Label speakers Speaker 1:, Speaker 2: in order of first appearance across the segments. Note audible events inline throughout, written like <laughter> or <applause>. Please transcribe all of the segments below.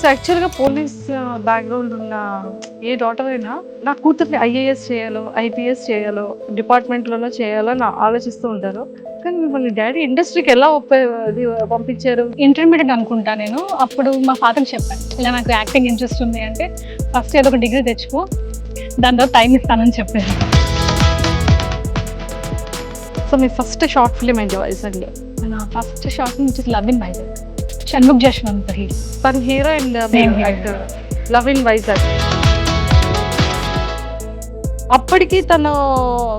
Speaker 1: So యాక్చువల్గా police background ఉన్న a daughter అయినా నా కూతుర్ని ఐఏఎస్ చేయాలో ఐపీఎస్ చేయాలో డిపార్ట్మెంట్లలో చేయాలో నా ఆలోచిస్తూ ఉంటారు. కానీ మిమ్మల్ని డాడీ ఇండస్ట్రీకి ఎలా పంపించారు?
Speaker 2: ఇంటర్మీడియట్ అనుకుంటా నేను. అప్పుడు మా ఫాదర్కి చెప్పాను. ఇలా నాకు యాక్టింగ్ ఇంట్రెస్ట్ ఉంది అంటే ఫస్ట్ ఏదో ఒక డిగ్రీ తెచ్చుకో దాని తర్వాత టైం ఇస్తానని చెప్పారు.
Speaker 1: సో మీ ఫస్ట్ షార్ట్ ఫిలిం ఏంటి వైజాగ్లో?
Speaker 2: నా ఫస్ట్ షార్ట్ నుంచి love in Vizag Shanmukh Jaswanth he
Speaker 1: తన hero and. Actor love in Vizag అప్పటికి తన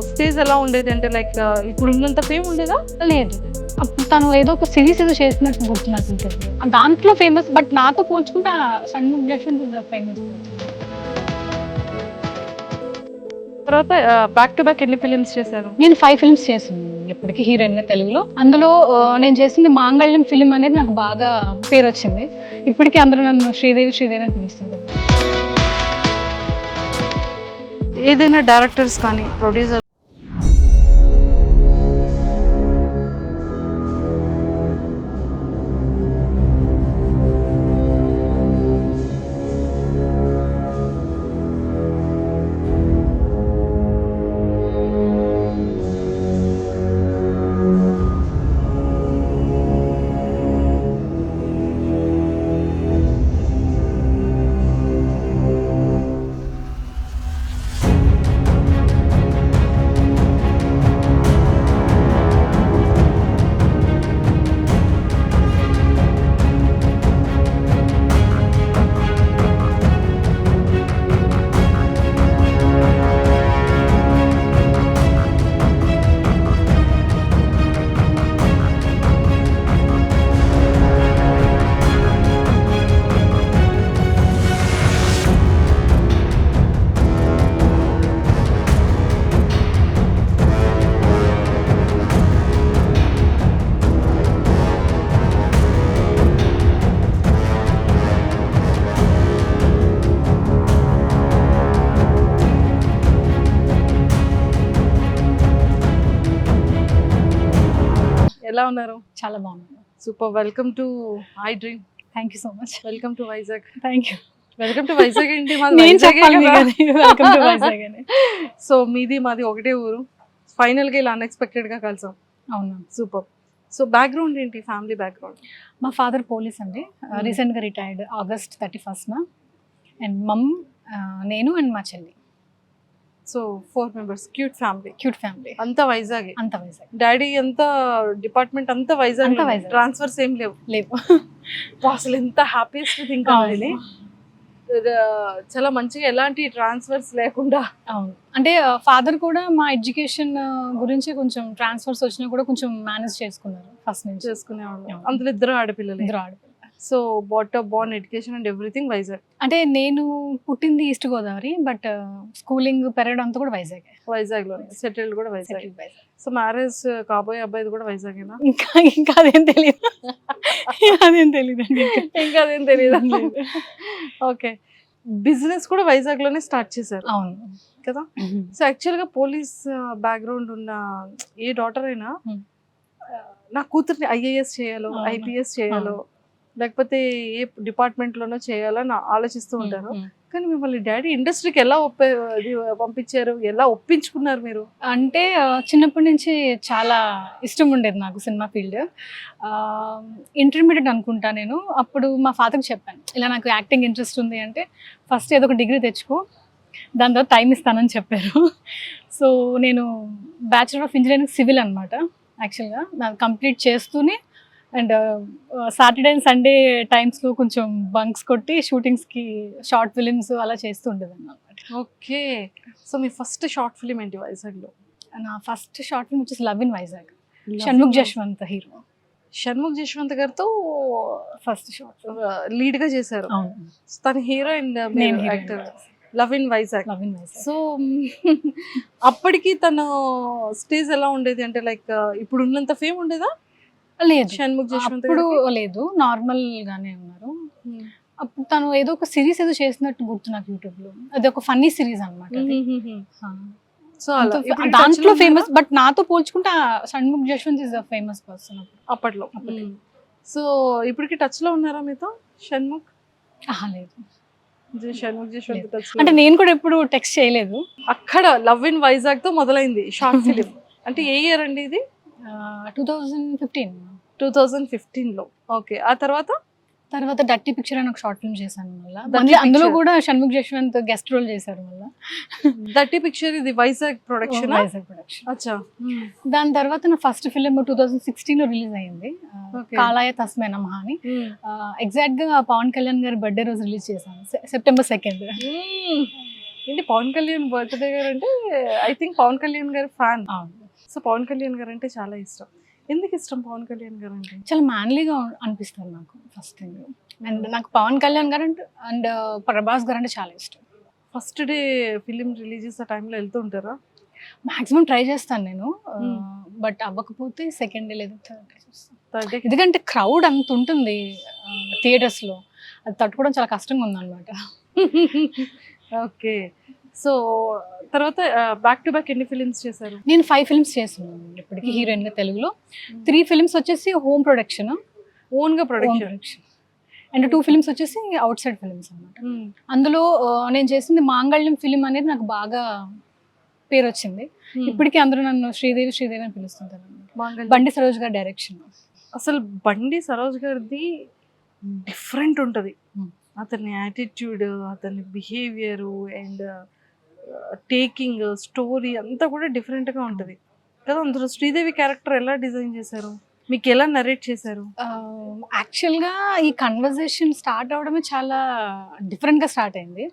Speaker 1: స్టేజ్ ఎలా ఉండేది అంటే లైక్ ఇప్పుడు ఉన్నంత ఫేమ్ ఉండేదా?
Speaker 2: లేదు. అప్పుడు తను ఏదో ఒక సిరీస్ ఏదో చేసినట్టు గుర్తు నాకు తెలియదు. దాంట్లో ఫేమస్ బట్ నాతో పోల్చుకుంటే షణ్ముఖ్ జశ్వంత్ ఫేమస్
Speaker 1: తర్వాత బ్యాక్ టు బ్యాక్ ఎన్ని ఫిలిమ్స్ చేశారు?
Speaker 2: నేను ఫైవ్ ఫిల్మ్స్ చేశాను. ఇప్పటికి హీరోయిన్గా తెలుగులో. అందులో నేను చేసింది మాంగళ్యం ఫిలిం అనేది నాకు బాగా పేరు వచ్చింది ఇప్పటికీ అందరూ నన్ను శ్రీదేవి శ్రీదేవి అని పిలుస్తుంది
Speaker 1: ఏదైనా డైరెక్టర్స్ కానీ ప్రొడ్యూసర్ ఎలా ఉన్నారు?
Speaker 2: చాలా బాగుంది
Speaker 1: super. Welcome to I dream
Speaker 2: thank you so much
Speaker 1: welcome to Vizag
Speaker 2: thank you
Speaker 1: welcome to Vizag
Speaker 2: నేను
Speaker 1: వైజాగే.
Speaker 2: వెల్కమ్ టు
Speaker 1: సో మీది మాది ఒకటే ఊరు. ఫైనల్గా ఇలా అన్ఎక్స్పెక్టెడ్గా కలిసాం.
Speaker 2: అవునా?
Speaker 1: సూపర్ సో బ్యాక్గ్రౌండ్ ఏంటి? ఫ్యామిలీ బ్యాక్గ్రౌండ్
Speaker 2: మా ఫాదర్ పోలీస్ అండి. రీసెంట్గా retired August thirty first and mom నేను అండ్ మా చెల్లి.
Speaker 1: So four members cute family.
Speaker 2: Cute family.
Speaker 1: అంతా వైజాగ్.
Speaker 2: అంత వైజాగ్.
Speaker 1: డాడీ అంతా డిపార్ట్మెంట్ అంతా వైజాగ్.
Speaker 2: అంతా వైజాగ్.
Speaker 1: ట్రాన్స్ఫర్స్ ఏం లేవు.
Speaker 2: లేవు. <laughs>
Speaker 1: అసలు ఎంత హ్యాపీయెస్ట్ థింక్ అది చాలా మంచిగా ఎలాంటి ట్రాన్స్ఫర్స్ లేకుండా.
Speaker 2: అవును. అంటే ఫాదర్ కూడా మా ఎడ్యుకేషన్ గురించి కొంచెం ట్రాన్స్ఫర్స్ వచ్చినా కూడా కొంచెం మేనేజ్ చేసుకున్నారు ఫస్ట్ నుంచి.
Speaker 1: చేసుకునేవాళ్ళు.
Speaker 2: అవును.
Speaker 1: అందులో ఇద్దరు ఆడపిల్లలు.
Speaker 2: ఇద్దరు ఆడపిల్లలు.
Speaker 1: So both born education and everything Vizag.
Speaker 2: అంటే నేను పుట్టింది ఈస్ట్ గోదావరి బట్ స్కూలింగ్ పెరగడం అంతా కూడా వైజాగ్.
Speaker 1: వైజాగ్లో సెటిల్డ్ కూడా వైజాగ్. సో మ్యారేజ్ కాబోయే అబ్బాయిది కూడా వైజాగేనా?
Speaker 2: ఇంకా ఇంకా అదేం తెలియదు అదేం తెలియదు
Speaker 1: ఇంకా అదేం తెలియదు ఓకే. బిజినెస్ కూడా వైజాగ్లోనే స్టార్ట్ చేశారు.
Speaker 2: అవును.
Speaker 1: కదా? సో యాక్చువల్గా పోలీస్ బ్యాక్గ్రౌండ్ ఉన్న ఏ డాటర్ అయినా నా కూతుర్ని ఐఏఎస్ చేయాలో. ఐపీఎస్ చేయాలో లేకపోతే ఏ డిపార్ట్మెంట్ లోనో చేయాలో నా ఆలోచిస్తూ ఉంటారు. కానీ మిమ్మల్ని డాడీ ఇండస్ట్రీకి ఎలా ఒప్ప అది పంపించారు? ఎలా ఒప్పించుకున్నారు మీరు?
Speaker 2: అంటే చిన్నప్పటి నుంచి చాలా ఇష్టం ఉండేది నాకు సినిమా ఫీల్డ్. ఇంటర్మీడియట్ అనుకుంటా నేను. అప్పుడు మా ఫాదర్కి చెప్పాను. ఇలా నాకు యాక్టింగ్ ఇంట్రెస్ట్ ఉంది అంటే ఫస్ట్ ఏదో ఒక డిగ్రీ తెచ్చుకో. దాని తర్వాత టైం ఇస్తానని చెప్పారు. సో నేను బ్యాచులర్ ఆఫ్ ఇంజనీరింగ్ సివిల్ అనమాట యాక్చువల్గా. నాకు కంప్లీట్ చేస్తూనే అండ్ సాటర్డే అండ్ సండే టైమ్స్లో కొంచెం బంక్స్ కొట్టి షూటింగ్స్కి షార్ట్ ఫిలిమ్స్ అలా చేస్తూ ఉండేదాన్ని అనమాట
Speaker 1: ఓకే. సో మీ ఫస్ట్ షార్ట్ ఫిలిం ఏంటి వైజాగ్లో
Speaker 2: నా ఫస్ట్ షార్ట్ ఫిల్మ్ వచ్చేసి love in Vizag. Shanmukh Jaswanth hero.
Speaker 1: Shanmukh Jaswanth గారితో
Speaker 2: ఫస్ట్ షార్ట్
Speaker 1: లీడ్గా చేశారు. తన హీరో అండ్
Speaker 2: నేను
Speaker 1: actor. Love in Vizag.
Speaker 2: Love in Vizag.
Speaker 1: So <laughs> అప్పటికి తన స్టేజ్ ఎలా ఉండేది? అంటే లైక్ ఇప్పుడు ఉన్నంత ఫేమ్ ఉండేదా?
Speaker 2: లేదు.
Speaker 1: షణ్ముఖ్
Speaker 2: అప్పుడు? లేదు. నార్మల్ గానే ఉన్నారు. అప్పుడు తను ఏదో ఒక సిరీస్ ఏదో చేసినట్టు గుర్తు నాకు యూట్యూబ్లో అది ఒక ఫన్నీ సిరీస్ అనమాట
Speaker 1: సో
Speaker 2: దాంట్లో ఫేమస్? బట్ నాతో పోల్చుకుంటే Shanmukh Jaswanth is the famous person
Speaker 1: అప్పట్లో. సో ఇప్పటికి టచ్లో ఉన్నారా మీతో? షణ్ముఖ్?
Speaker 2: లేదు. అంటే నేను కూడా ఎప్పుడు టెక్స్ట్ చేయలేదు.
Speaker 1: అక్కడ లవ్ ఇన్ వైజాగ్తో మొదలైంది షార్ట్ ఫిలిం. అంటే ఏ ఇయర్ అండి ఇది?
Speaker 2: Two thousand fifteen.
Speaker 1: Two thousand ఫిఫ్టీన్లో ఓకే. ఆ తర్వాత?
Speaker 2: తర్వాత డట్టి పిక్చర్ అని ఒక షార్ట్ ఫిల్మ్ చేశాను మళ్ళీ. అందులో. కూడా షణ్ముఖ్ జశ్వంత్ గెస్ట్ రోల్ చేశారు మళ్ళీ.
Speaker 1: దట్టి పిక్చర్ ఇది వైజాగ్ ప్రొడక్షన్
Speaker 2: వైజాగ్ ప్రొడక్షన్
Speaker 1: అచ్చా.
Speaker 2: దాని తర్వాత నా ఫస్ట్ ఫిలిం టూ థౌజండ్ సిక్స్టీన్లో రిలీజ్ అయింది. కాలాయ తస్మే నమః అని. ఎగ్జాక్ట్గా పవన్ కళ్యాణ్ గారి బర్త్డే రోజు రిలీజ్ చేశాను. September second
Speaker 1: hmm. ఏంటి పవన్ కళ్యాణ్ బర్త్డే గారు అంటే ఐ థింక్ పవన్ కళ్యాణ్ గారి ఫ్యాన్ సో పవన్ కళ్యాణ్ గారు అంటే చాలా ఇష్టం. ఎందుకు ఇష్టం పవన్ కళ్యాణ్ గారు అంటే?
Speaker 2: చాలా మ్యాన్లీగా అనిపిస్తారు నాకు ఫస్ట్ థింగ్ అండ్ నాకు పవన్ కళ్యాణ్ గారు అంటే అండ్ ప్రభాస్ గారు అంటే చాలా ఇష్టం.
Speaker 1: ఫస్ట్ డే ఫిలిం రిలీజ్ చేసే టైంలో వెళ్తూ ఉంటారా?
Speaker 2: మాక్సిమం ట్రై చేస్తాను నేను.
Speaker 1: Hmm.
Speaker 2: బట్ అవ్వకపోతే సెకండ్ డే లేదా థర్డ్ డే చూస్తాను.
Speaker 1: థర్డ్ డే
Speaker 2: ఎందుకంటే క్రౌడ్ అంత ఉంటుంది థియేటర్స్లో. అది తట్టుకోవడం చాలా కష్టంగా ఉందన్నమాట. <laughs>
Speaker 1: ఓకే సో తర్వాత బ్యాక్ టు బ్యాక్ ఎన్ని ఫిలిమ్స్ చేశారు?
Speaker 2: నేను ఫైవ్ ఫిల్మ్స్ చేస్తున్నాను ఇప్పటికి
Speaker 1: Hmm.
Speaker 2: హీరోయిన్గా తెలుగులో త్రీ ఫిల్మ్స్ వచ్చేసి హోమ్ ప్రొడక్షన్
Speaker 1: ఓన్గా
Speaker 2: home
Speaker 1: production
Speaker 2: and two films వచ్చేసి అవుట్ సైడ్ ఫిల్మ్స్ అనమాట అందులో నేను చేసింది మాంగళ్యం ఫిలిం అనేది నాకు బాగా పేరు వచ్చింది ఇప్పటికీ అందరూ నన్ను శ్రీదేవి శ్రీదేవి అని పిలుస్తుంటారు. బండి సరోజ్ గారి డైరెక్షన్
Speaker 1: అసలు బండి సరోజ్ గారిది డిఫరెంట్ ఉంటది.
Speaker 2: Hmm.
Speaker 1: అతని యాటిట్యూడ్ అతని బిహేవియర్ అండ్ టేకింగ్ స్టోరీ అంతా కూడా డిఫరెంట్గా ఉంటది. కదా అందులో శ్రీదేవి క్యారెక్టర్ ఎలా డిజైన్ చేశారు? మీకు ఎలా నరేట్ చేశారు?
Speaker 2: యాక్చువల్గా ఈ కన్వర్జేషన్ స్టార్ట్ అవడమే చాలా డిఫరెంట్గా స్టార్ట్ అయింది.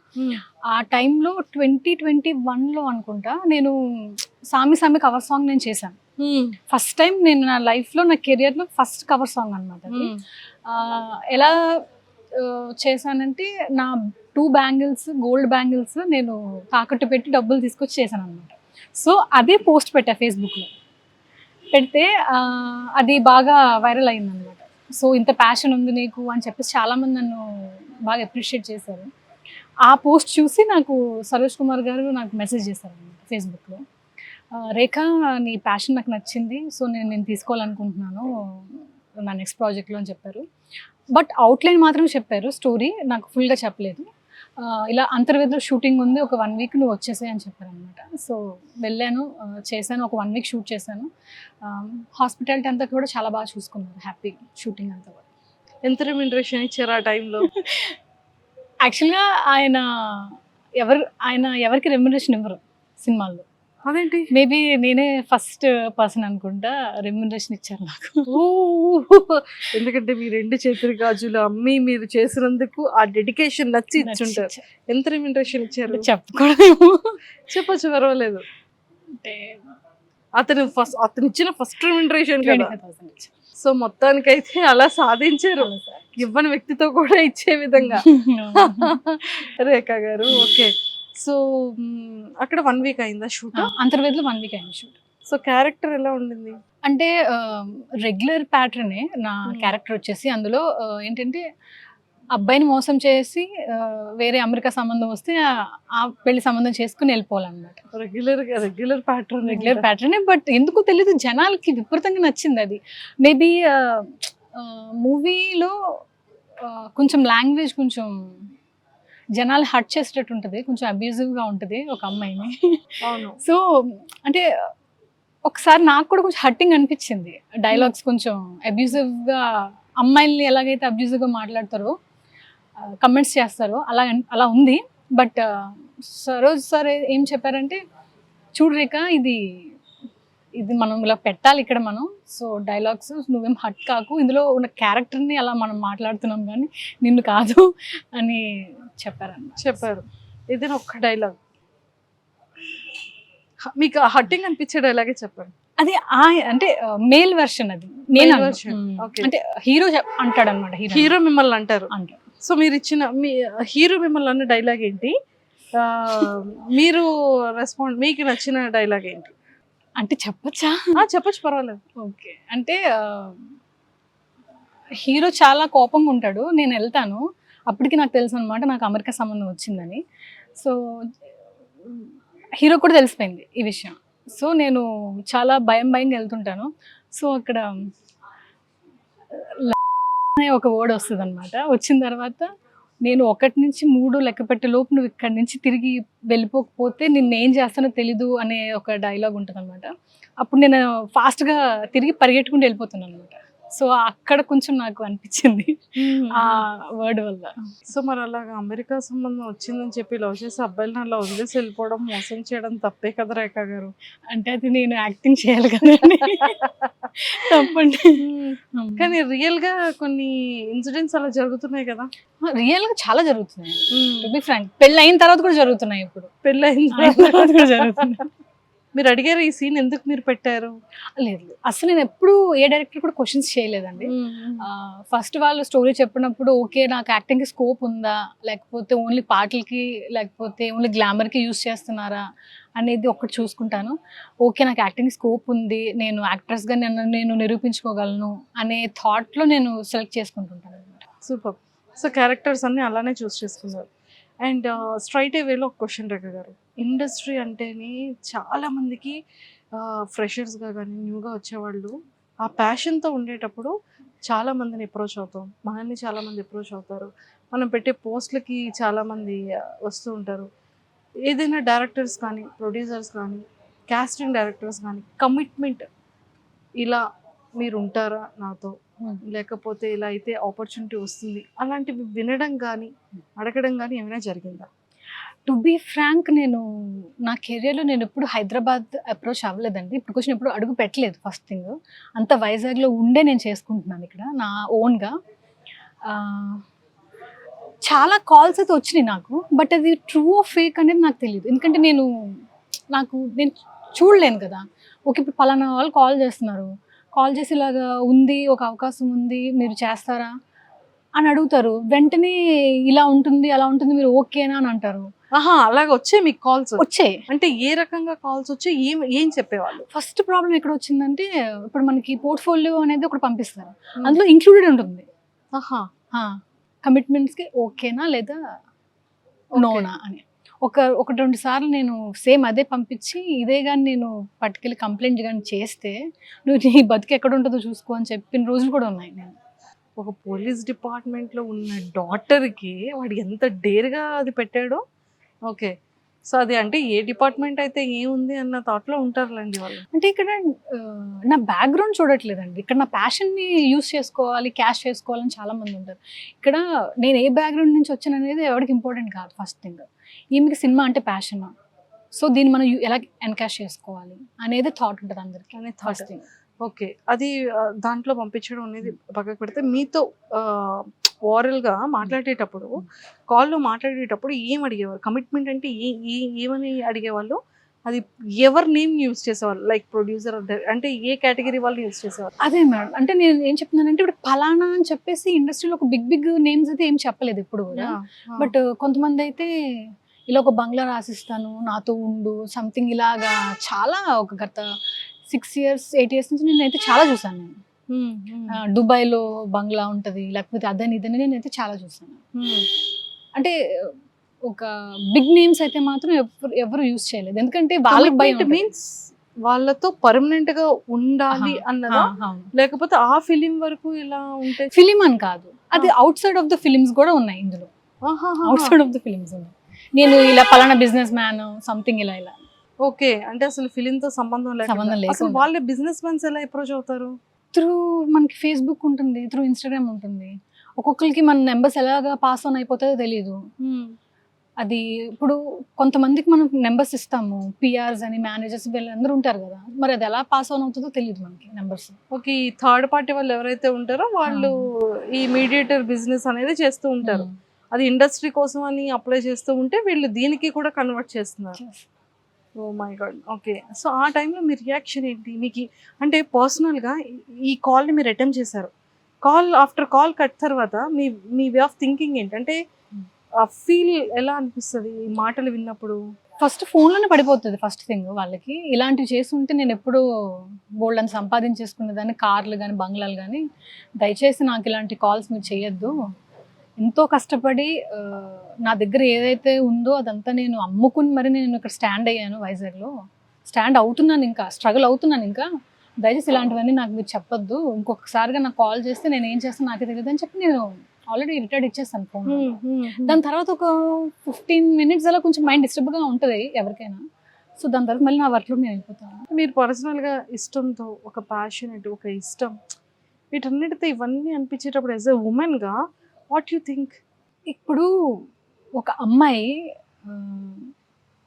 Speaker 2: ఆ టైంలో ట్వంటీ ట్వంటీ వన్లో అనుకుంటా నేను సామి సామి కవర్ సాంగ్ నేను చేశాను. ఫస్ట్ టైం నేను నా లైఫ్లో నా కెరియర్లో ఫస్ట్ కవర్ సాంగ్ అనమాట ఎలా చేశానంటే నా టూ బ్యాంగిల్స్ గోల్డ్ బ్యాంగిల్స్ నేను తాకట్టు పెట్టి డబ్బులు తీసుకొచ్చి చేశాను అనమాట సో అదే పోస్ట్ పెట్టా ఫేస్బుక్లో. పెడితే అది బాగా వైరల్ అయిందనమాట సో ఇంత ప్యాషన్ ఉంది నీకు అని చెప్పేసి చాలామంది నన్ను బాగా అప్రిషియేట్ చేశారు. ఆ పోస్ట్ చూసి నాకు సరోజ్ కుమార్ గారు నాకు మెసేజ్ చేశారు అనమాట ఫేస్బుక్లో. రేఖ నీ ప్యాషన్ నాకు నచ్చింది సో నేను నేను తీసుకోవాలనుకుంటున్నాను నా నెక్స్ట్ ప్రాజెక్ట్లో అని చెప్పారు. బట్ అవుట్లైన్ మాత్రం చెప్పారు స్టోరీ నాకు ఫుల్గా చెప్పలేదు. ఇలా అంతర్వేదిలో షూటింగ్ ఉంది ఒక వన్ వీక్ నువ్వు వచ్చేసాయి అని చెప్పారు అనమాట సో వెళ్ళాను చేశాను ఒక వన్ వీక్ షూట్ చేశాను. హాస్పిటాలిటీ అంతా కూడా చాలా బాగా చూసుకున్నారు హ్యాపీ షూటింగ్ అంతా కూడా.
Speaker 1: ఎంత రెమ్యూనరేషన్ ఇచ్చారు ఆ టైంలో?
Speaker 2: యాక్చువల్గా ఆయన ఎవరు ఆయన ఎవరికి రెమ్యునరేషన్ ఇవ్వరు సినిమాల్లో.
Speaker 1: అదేంటి?
Speaker 2: మేబీ నేనే ఫస్ట్ పర్సన్ అనుకుంటా రెమ్యునరేషన్ ఇచ్చారు నాకు.
Speaker 1: ఎందుకంటే మీ రెండు చేతులు గాజులు అమ్మి మీరు చేసినందుకు ఆ డెడికేషన్ నచ్చి ఇచ్చుంటారు. ఎంత రెమ్యూనరేషన్ ఇచ్చారు?
Speaker 2: చెప్పకూడదేమో.
Speaker 1: చెప్పచ్చు పర్వాలేదు.
Speaker 2: అంటే
Speaker 1: అతను ఫస్ట్ అతను ఇచ్చిన ఫస్ట్ రెమ్యూనరేషన్ కదా.
Speaker 2: 25,000 ఇచ్చారు.
Speaker 1: సో మొత్తానికైతే అలా సాధించారు. ఇవ్వని వ్యక్తితో కూడా ఇచ్చే విధంగా. <laughs> రేఖ గారు ఓకే. సో అక్కడ వన్ వీక్ అయిందా షూట్
Speaker 2: అంతర్వేదిలో వన్ వీక్ అయింది షూట్
Speaker 1: సో క్యారెక్టర్ ఎలా ఉండింది?
Speaker 2: అంటే రెగ్యులర్ ప్యాటర్నే నా. క్యారెక్టర్ వచ్చేసి అందులో ఏంటంటే అబ్బాయిని మోసం చేసి వేరే అమెరికా సంబంధం వస్తే ఆ- ఆ పెళ్ళి సంబంధం చేసుకుని వెళ్ళిపోవాలన్నమాట.
Speaker 1: రెగ్యులర్ రెగ్యులర్ ప్యాటర్న్
Speaker 2: రెగ్యులర్ ప్యాటర్నే బట్ ఎందుకో తెలియదు జనాలకి విపరీతంగా నచ్చింది అది. మేబీ మూవీలో కొంచెం లాంగ్వేజ్ కొంచెం జనాలు హర్ట్ చేసేటట్టు ఉంటుంది. కొంచెం అబ్యూజివ్గా ఉంటుంది ఒక అమ్మాయిని. <laughs> సో అంటే ఒకసారి నాకు కూడా కొంచెం హర్టింగ్ అనిపించింది. డైలాగ్స్ కొంచెం అబ్యూజివ్గా అమ్మాయిల్ని ఎలాగైతే అబ్యూజివ్గా మాట్లాడతారో కమెంట్స్ చేస్తారో అలా అలా ఉంది. బట్ సరోజ్ సార్ ఏం చెప్పారంటే చూడు రేఖ ఇది ఇది మనం ఇలా పెట్టాలి ఇక్కడ మనం. సో డైలాగ్స్ నువ్వేం హట్ కాకు. ఇందులో ఉన్న క్యారెక్టర్ని అలా మనం మాట్లాడుతున్నాం కానీ నిన్ను కాదు అని చెప్పారన్నమాట.
Speaker 1: చెప్పారు. ఇది ఒక్క డైలాగ్. మీకు హట్టింగ్ అనిపించే డైలాగే చెప్పండి.
Speaker 2: అది ఆ అంటే మేల్ వెర్షన్ అది. నేను మ్మ్.
Speaker 1: okay.
Speaker 2: అంటే హీరో అంటాడు అనమాట హీరో
Speaker 1: మిమ్మల్ని అంటారు.
Speaker 2: అంటాడు
Speaker 1: సో మీరు ఇచ్చిన మీ హీరో మిమ్మల్ని అన్న డైలాగ్ ఏంటి? మీరు రెస్పాండ్ మీకు నచ్చిన డైలాగ్ ఏంటి?
Speaker 2: అంటే చెప్పచ్చా?
Speaker 1: చెప్పొచ్చు పర్వాలేదు.
Speaker 2: ఓకే. అంటే హీరో చాలా కోపంగా ఉంటాడు. నేను వెళ్తాను. అప్పటికి నాకు తెలుసు అనమాట నాకు అమెరికా సంబంధం వచ్చిందని. సో హీరో కూడా తెలిసిపోయింది ఈ విషయం. సో నేను చాలా భయం భయంగా వెళ్తుంటాను. సో అక్కడ అనే ఒక వర్డ్ వస్తుంది అనమాట వచ్చిన తర్వాత నేను ఒకటి నుంచి మూడు లెక్క పెట్టే లోపు నువ్వు ఇక్కడి నుంచి తిరిగి వెళ్ళిపోకపోతే నిన్ను ఏం చేస్తానో తెలీదు అనే ఒక డైలాగ్ ఉంటుంది అనమాట అప్పుడు నేను ఫాస్ట్గా తిరిగి పరిగెట్టుకుంటూ వెళ్ళిపోతున్నాను అనమాట సో అక్కడ కొంచెం నాకు అనిపించింది ఆ వర్డ్ వల్ల.
Speaker 1: సో మరి అలాగా అమెరికా సంబంధం వచ్చిందని చెప్పి లవ్ చేసి అబ్బాయిలను అలా వదిలేసి వెళ్ళిపోవడం మోసం చేయడం తప్పే కదా రేఖ గారు?
Speaker 2: అంటే అది నేను యాక్టింగ్ చేయాలి కదండి తప్పండి.
Speaker 1: కానీ రియల్గా కొన్ని ఇన్సిడెంట్స్ అలా జరుగుతున్నాయి కదా?
Speaker 2: రియల్గా చాలా జరుగుతున్నాయి. టు బి ఫ్రాంక్ పెళ్ళి అయిన తర్వాత కూడా జరుగుతున్నాయి ఇప్పుడు.
Speaker 1: పెళ్ళయింది
Speaker 2: అయిన తర్వాత కూడా జరుగుతున్నాయి.
Speaker 1: మీరు అడిగారు ఈ సీన్ ఎందుకు మీరు పెట్టారు?
Speaker 2: లేదు. అసలు నేను ఎప్పుడు ఏ డైరెక్టర్ కూడా క్వశ్చన్స్ చేయలేదండి. ఫస్ట్ వాళ్ళు స్టోరీ చెప్పినప్పుడు ఓకే నాకు యాక్టింగ్కి స్కోప్ ఉందా? లేకపోతే ఓన్లీ పాటలకి లేకపోతే ఓన్లీ గ్లామర్కి యూస్ చేస్తున్నారా? అనేది ఒకటి చూసుకుంటాను. ఓకే నాకు యాక్టింగ్ స్కోప్ ఉంది. నేను యాక్ట్రెస్గా నన్ను నేను నిరూపించుకోగలను అనే థాట్లో నేను సెలెక్ట్ చేసుకుంటుంటాను అనమాట
Speaker 1: సూపర్. సో క్యారెక్టర్స్ అన్ని అలానే చూస్ చేసుకున్నారు. అండ్ స్ట్రైట్ వేలో ఒక క్వశ్చన్ రేఖ గారు. ఇండస్ట్రీ అంటేనే చాలా మందికి ఫ్రెషర్స్గా కానీ న్యూగా వచ్చేవాళ్ళు. ఆ ప్యాషన్తో ఉండేటప్పుడు చాలా మందిని అప్రోచ్ అవుతాం. మనల్ని చాలా మంది అప్రోచ్ అవుతారు. మనం పెట్టే పోస్ట్లకి చాలా మంది ఆ, వస్తూ ఉంటారు. ఏదైనా డైరెక్టర్స్ కానీ ప్రొడ్యూసర్స్ కానీ కాస్టింగ్ డైరెక్టర్స్ కానీ కమిట్మెంట్ ఇలా మీరు ఉంటారా నాతో? లేకపోతే ఇలా అయితే ఆపర్చునిటీ వస్తుంది. అలాంటివి వినడం కానీ అడగడం కానీ ఏమైనా జరిగిందా?
Speaker 2: టు బీ ఫ్రాంక్ నేను నా కెరియర్లో నేను ఎప్పుడు హైదరాబాద్ అప్రోచ్ అవ్వలేదండి. ఇప్పుడు కొంచెం ఎప్పుడు అడుగు పెట్టలేదు ఫస్ట్ థింగ్ అంత వైజాగ్లో ఉండే నేను చేసుకుంటున్నాను ఇక్కడ నా ఓన్గా చాలా కాల్స్ అయితే వచ్చినాయి నాకు బట్ అది ట్రూ ఫేక్ అనేది నాకు తెలియదు ఎందుకంటే నేను నాకు నేను చూడలేను కదా. ఓకే ఇప్పుడు పలానా వాళ్ళు కాల్ చేస్తున్నారు. కాల్ చేసి ఇలాగా ఉంది ఒక అవకాశం ఉంది మీరు చేస్తారా? అని అడుగుతారు. వెంటనే ఇలా ఉంటుంది అలా ఉంటుంది మీరు ఓకేనా అని అంటారు.
Speaker 1: ఆహా అలాగ వచ్చే మీకు కాల్స్
Speaker 2: వచ్చే
Speaker 1: అంటే ఏ రకంగా కాల్స్ వచ్చి ఏం ఏం చెప్పేవాళ్ళు?
Speaker 2: ఫస్ట్ ప్రాబ్లం ఎక్కడ వచ్చిందంటే ఇప్పుడు మనకి పోర్ట్ఫోలియో అనేది ఒకటి పంపిస్తారు. అందులో ఇంక్లూడెడ్ ఉంటుంది.
Speaker 1: ఆహా.
Speaker 2: కమిట్మెంట్స్కి ఓకేనా లేదా నోనా అని. ఒక ఒకటి రెండు సార్లు నేను సేమ్ అదే పంపించి ఇదే కానీ నేను పట్టుకెళ్ళి కంప్లైంట్ కానీ చేస్తే నువ్వు నీ బతికి ఎక్కడ ఉంటుందో చూసుకో అని చెప్పిన రోజులు కూడా ఉన్నాయి. నేను
Speaker 1: ఒక పోలీస్ డిపార్ట్మెంట్లో ఉన్న డాటర్కి వాడు ఎంత డేర్గా అది పెట్టాడో. ఓకే. సో అది అంటే ఏ డిపార్ట్మెంట్ అయితే ఏముంది అన్న థాట్లో ఉంటారులేండి వాళ్ళు.
Speaker 2: అంటే ఇక్కడ నా బ్యాక్గ్రౌండ్ చూడట్లేదండి. ఇక్కడ నా ప్యాషన్ని యూస్ చేసుకోవాలి క్యాష్ చేసుకోవాలని చాలా మంది ఉంటారు. ఇక్కడ నేను ఏ బ్యాక్గ్రౌండ్ నుంచి వచ్చాను అనేది ఎవరికి ఇంపార్టెంట్ కాదు ఫస్ట్ థింగ్. ఈమెకి సినిమా అంటే ప్యాషన్? సో దీన్ని మనం ఎలా ఎన్కాష్ చేసుకోవాలి అనేది థాట్ ఉంటుంది అందరికి.
Speaker 1: అనే థాట్.
Speaker 2: థింగ్.
Speaker 1: ఓకే. అది దాంట్లో పంపించడం అనేది పక్కకు పెడితే మీతో ఓరల్గా మాట్లాడేటప్పుడు కాల్లో మాట్లాడేటప్పుడు ఏం అడిగేవారు? కమిట్మెంట్ అంటే ఏ ఏమని అడిగేవాళ్ళు? అది ఎవరి నేమ్ యూజ్ చేసేవాళ్ళు? లైక్ ప్రొడ్యూసర్ అంటే ఏ కేటగిరీ వాళ్ళు యూజ్ చేసేవాళ్ళు
Speaker 2: అదే మేడం. అంటే నేను ఏం చెప్తున్నానంటే ఇప్పుడు ఫలానా అని చెప్పేసి ఇండస్ట్రీలో ఒక బిగ్ బిగ్ నేమ్స్ అయితే ఏం చెప్పలేదు ఇప్పుడు కూడా. బట్ కొంతమంది అయితే ఇలా ఒక బంగ్లా రాసిస్తాను నాతో ఉండు సంథింగ్ ఇలాగా చాలా ఒక గత సిక్స్ ఇయర్స్ ఎయిట్ ఇయర్స్ నుంచి నేను అయితే చాలా చూసాను నేను. దుబాయ్లో బంగ్లా ఉంటుంది లేకపోతే అదని ఇదని నేనైతే చాలా చూసాను అంటే ఒక బిగ్ నేమ్స్ అయితే మాత్రం ఎవరు యూజ్ చేయలేదు. ఎందుకంటే వాళ్ళకి ఉంటుంది.
Speaker 1: మీన్స్ వాళ్ళతో పర్మనెంట్గా ఉండాలి. అన్నదా. లేకపోతే ఆ ఫిలిం వరకు ఇలా ఉంటే
Speaker 2: ఫిలిం అని కాదు. అది outside of the films కూడా ఉన్నాయి ఇందులో. Outside of the films ఉన్నాయి. నేను ఇలా పలానా బిజినెస్ మ్యాన్ సంథింగ్ ఇలా ఇలా.
Speaker 1: ఓకే. అంటే అసలు ఫిలిం తో సంబంధం
Speaker 2: సంబంధం
Speaker 1: లేకుండా. అసలు. వాళ్ళ బిజినెస్ మెన్స్ ఎలా అప్రోచ్ అవుతారు?
Speaker 2: త్రూ మనకి ఫేస్బుక్ ఉంటుంది త్రూ ఇన్స్టాగ్రామ్ ఉంటుంది. ఒక్కొక్కరికి మన నెంబర్స్ ఎలాగా పాస్ ఆన్ అయిపోతుందో తెలియదు అది ఇప్పుడు కొంతమందికి మనం నెంబర్స్ ఇస్తాము పిఆర్స్ అని మేనేజర్స్ వీళ్ళందరూ ఉంటారు కదా. మరి అది ఎలా పాస్ ఆన్ అవుతుందో తెలియదు మనకి నెంబర్స్.
Speaker 1: ఓకే. ఈ థర్డ్ పార్టీ వాళ్ళు ఎవరైతే ఉంటారో వాళ్ళు ఈ మీడియేటర్ బిజినెస్ అనేది చేస్తూ ఉంటారు. అది ఇండస్ట్రీ కోసం అని అప్లై చేస్తూ ఉంటే వీళ్ళు దీనికి కూడా కన్వర్ట్ చేస్తున్నారు. Oh my god. Okay. So ఆ టైంలో మీ రియాక్షన్ ఏంటి? మీకు అంటే పర్సనల్గా ఈ కాల్ని మీరు అటెంప్ట్ చేశారు. కాల్ ఆఫ్టర్ కాల్ కట్ తర్వాత మీ మీ వే ఆఫ్ థింకింగ్ ఏంటంటే ఆ ఫీల్ ఎలా అనిపిస్తుంది? ఈ మాటలు విన్నప్పుడు?
Speaker 2: ఫస్ట్ ఫోన్లోనే పడిపోతుంది ఫస్ట్ థింగ్ వాళ్ళకి. ఇలాంటివి చేస్తుంటే నేను ఎప్పుడు బోల్డ్ అని సంపాదించేసుకునేదాన్ని కార్లు కానీ బంగ్లాలు కానీ దయచేసి నాకు ఇలాంటి కాల్స్ మీరు చేయొద్దు. ఎంతో కష్టపడి నా దగ్గర ఏదైతే ఉందో అదంతా నేను అమ్ముకుని మరి నేను ఇక్కడ స్టాండ్ అయ్యాను వైజాగ్లో. స్టాండ్ అవుతున్నాను ఇంకా స్ట్రగుల్ అవుతున్నాను ఇంకా. దయచేసి ఇలాంటివన్నీ నాకు మీరు చెప్పొద్దు. ఇంకొకసారిగా నాకు కాల్ చేస్తే నేను ఏం చేస్తాను నాకే తెలియదు అని చెప్పి నేను ఆల్రెడీ రిటైర్డ్ ఇచ్చేస్తాను ఫోన్. దాని తర్వాత ఒక ఫిఫ్టీన్ మినిట్స్ అలా కొంచెం మైండ్ డిస్టర్బ్గా ఉంటుంది ఎవరికైనా. సో దాని తర్వాత మళ్ళీ నా వర్క్లో నేను వెళ్ళిపోతాను.
Speaker 1: మీరు పర్సనల్గా ఇష్టంతో ఒక ప్యాషనెట్ ఒక ఇష్టం వీటన్నిటితో ఇవన్నీ అనిపించేటప్పుడు యాజ్ ఎ ఉమెన్గా వాట్ యు థింక్
Speaker 2: ఇప్పుడు ఒక అమ్మాయి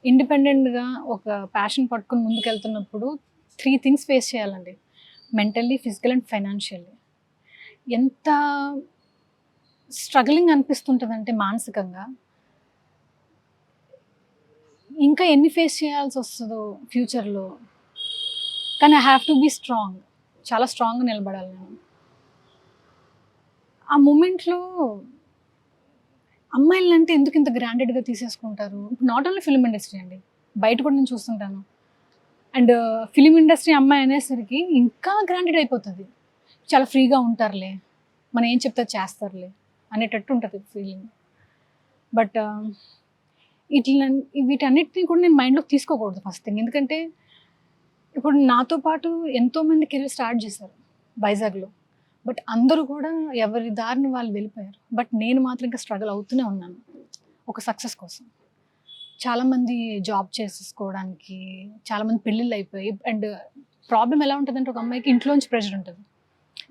Speaker 2: ఇండిపెండెంట్గా ఒక ప్యాషన్ పట్టుకుని ముందుకెళ్తున్నప్పుడు త్రీ థింగ్స్ ఫేస్ చేయాలండి. మెంటల్లీ ఫిజికల్ అండ్ ఫైనాన్షియల్లీ ఎంత స్ట్రగ్లింగ్ అనిపిస్తుంటుందంటే మానసికంగా. ఇంకా ఎన్ని ఫేస్ చేయాల్సి వస్తుందో ఫ్యూచర్లో కానీ I have to be strong చాలా స్ట్రాంగ్గా నిలబడాలి నేను. ఆ మూమెంట్లో అమ్మాయిలు అంటే ఎందుకు ఇంత గ్రాండెడ్గా తీసేసుకుంటారు? నాట్ ఓన్లీ ఫిలిం ఇండస్ట్రీ అండి బయట కూడా నేను చూస్తుంటాను. అండ్ ఫిలిం ఇండస్ట్రీ అమ్మాయి అనేసరికి ఇంకా గ్రాండెడ్ అయిపోతుంది. చాలా ఫ్రీగా ఉంటారులే మనం ఏం చెప్తే చేస్తారులే అనేటట్టు ఉంటుంది ఫీలింగ్ బట్ ఇట్లా వీటన్నిటిని కూడా నేను మైండ్లోకి తీసుకోకూడదు ఫస్ట్ థింగ్ ఎందుకంటే ఇప్పుడు నాతో పాటు ఎంతోమంది కెరీర్ స్టార్ట్ చేశారు వైజాగ్లో బట్ అందరూ కూడా ఎవరి దారిని వాళ్ళు వెళ్ళిపోయారు. బట్ నేను మాత్రం ఇంకా స్ట్రగుల్ అవుతూనే ఉన్నాను ఒక సక్సెస్ కోసం. చాలామంది జాబ్ చేసేసుకోవడానికి చాలామంది పెళ్ళిళ్ళు అయిపోయి అండ్ ప్రాబ్లం ఎలా ఉంటుందంటే ఒక అమ్మాయికి ఇంట్లోంచి ప్రెషర్ ఉంటుంది.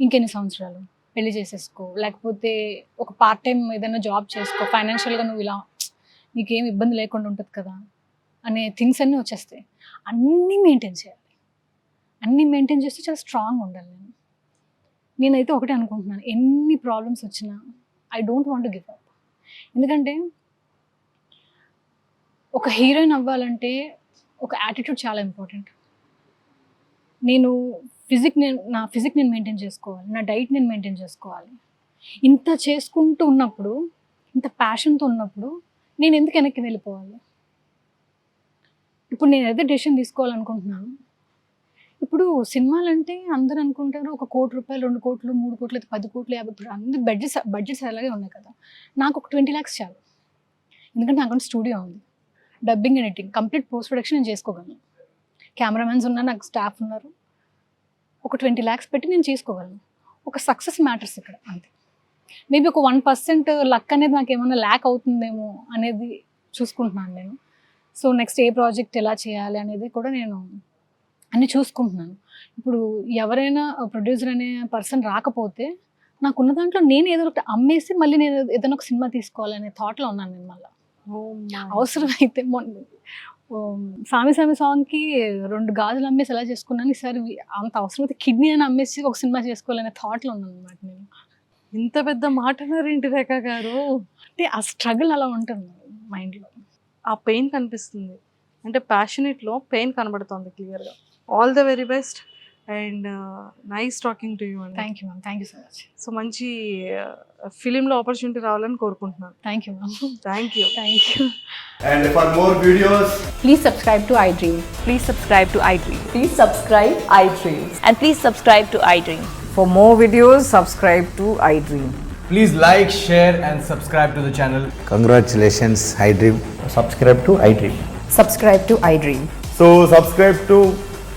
Speaker 2: ఇంకెన్ని సంవత్సరాలు పెళ్ళి చేసేసుకో లేకపోతే ఒక పార్ట్ టైం ఏదైనా జాబ్ చేసుకో ఫైనాన్షియల్గా నువ్వు ఇలా నీకేం ఇబ్బంది లేకుండా ఉంటుంది కదా అనే థింగ్స్ అన్నీ వచ్చేస్తాయి. అన్నీ మెయింటైన్ చేయాలి. అన్నీ మెయింటైన్ చేస్తే చాలా స్ట్రాంగ్ ఉండాలి నేను. నేనైతే ఒకటే అనుకుంటున్నాను. ఎన్ని ప్రాబ్లమ్స్ వచ్చినా I don't want give up ఎందుకంటే ఒక హీరోయిన్ అవ్వాలంటే ఒక యాటిట్యూడ్ చాలా ఇంపార్టెంట్ నేను ఫిజిక్ నేను నా ఫిజిక్ నేను మెయింటైన్ చేసుకోవాలి. నా డైట్ నేను మెయింటైన్ చేసుకోవాలి. ఇంత చేసుకుంటూ ఉన్నప్పుడు ఇంత ప్యాషన్తో ఉన్నప్పుడు నేను ఎందుకు వెనక్కి వెళ్ళిపోవాలి? ఇప్పుడు నేను ఏదో డెసిషన్ తీసుకోవాలనుకుంటున్నాను ఇప్పుడు సినిమాలు అంటే అందరు అనుకుంటారు ఒక కోటి రూపాయలు రెండు కోట్లు మూడు కోట్లు అయితే పది కోట్లు యాభై కోట్లు అందరూ బడ్జెట్స్ బడ్జెట్స్ అలాగే ఉన్నాయి కదా. నాకు ఒక ట్వంటీ ల్యాక్స్ చాలు. ఎందుకంటే నాకు స్టూడియో ఉంది. Dubbing editing complete post production నేను చేసుకోగలను. కెమెరామెన్స్ ఉన్నారు నాకు స్టాఫ్ ఉన్నారు. ఒక ట్వంటీ ల్యాక్స్ పెట్టి నేను చేసుకోగలను. ఒక సక్సెస్ మ్యాటర్స్ ఇక్కడ అంతే. మేబీ ఒక వన్ పర్సెంట్ లక్ అనేది నాకు ఏమైనా ల్యాక్ అవుతుందేమో అనేది చూసుకుంటున్నాను నేను. సో నెక్స్ట్ ఏ ప్రాజెక్ట్ ఎలా చేయాలి అనేది కూడా నేను అన్ని చూసుకుంటున్నాను. ఇప్పుడు ఎవరైనా ప్రొడ్యూసర్ అనే పర్సన్ రాకపోతే నాకున్న దాంట్లో నేను ఏదో ఒకటి అమ్మేసి మళ్ళీ నేను ఏదైనా ఒక సినిమా తీసుకోవాలనే థాట్లో ఉన్నాను నేను మళ్ళీ. అవసరం అయితే మొన్న ఓ, సామి సామి సాంగ్కి రెండు గాజులు అమ్మేసి ఎలా చేసుకున్నాను? ఈసారి అంత అవసరం అయితే కిడ్నీ అని అమ్మేసి ఒక సినిమా చేసుకోవాలనే థాట్లో ఉన్నాను అనమాట నేను.
Speaker 1: ఇంత పెద్ద మాట అన్నారేంటి రేఖ గారు?
Speaker 2: అంటే ఆ స్ట్రగుల్ అలా ఉంటుంది మైండ్లో
Speaker 1: ఆ పెయిన్ కనిపిస్తుంది. అంటే passionate లో పెయిన్ కనబడుతుంది clear గా. All the very best and nice talking to you
Speaker 2: thank you ma'am thank you so much
Speaker 1: so మంచి ఫిలింలో ఆపర్చునిటీ రావాలని కోరుకుంటున్నాను.
Speaker 2: Thank you ma'am
Speaker 1: thank you
Speaker 2: thank you
Speaker 3: and for more videos
Speaker 4: please subscribe to
Speaker 5: iDream please subscribe to
Speaker 4: iDream please
Speaker 5: subscribe iDream and please
Speaker 6: subscribe to iDream for more
Speaker 3: videos subscribe to iDream please like share
Speaker 7: and subscribe
Speaker 8: to the channel
Speaker 4: congratulations iDream
Speaker 8: subscribe to iDream subscribe to
Speaker 9: iDream so subscribe to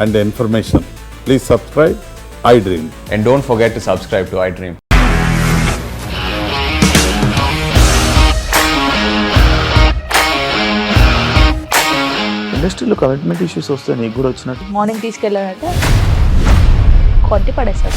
Speaker 9: and information please subscribe iDream
Speaker 8: And don't forget to subscribe to iDream.
Speaker 10: ఇండస్ట్రీలో commitment issues వస్తే నీకు కూడా వచ్చినట్టు?
Speaker 5: Morning తీసుకెళ్ళాడంటే కొట్టి పడేశాడు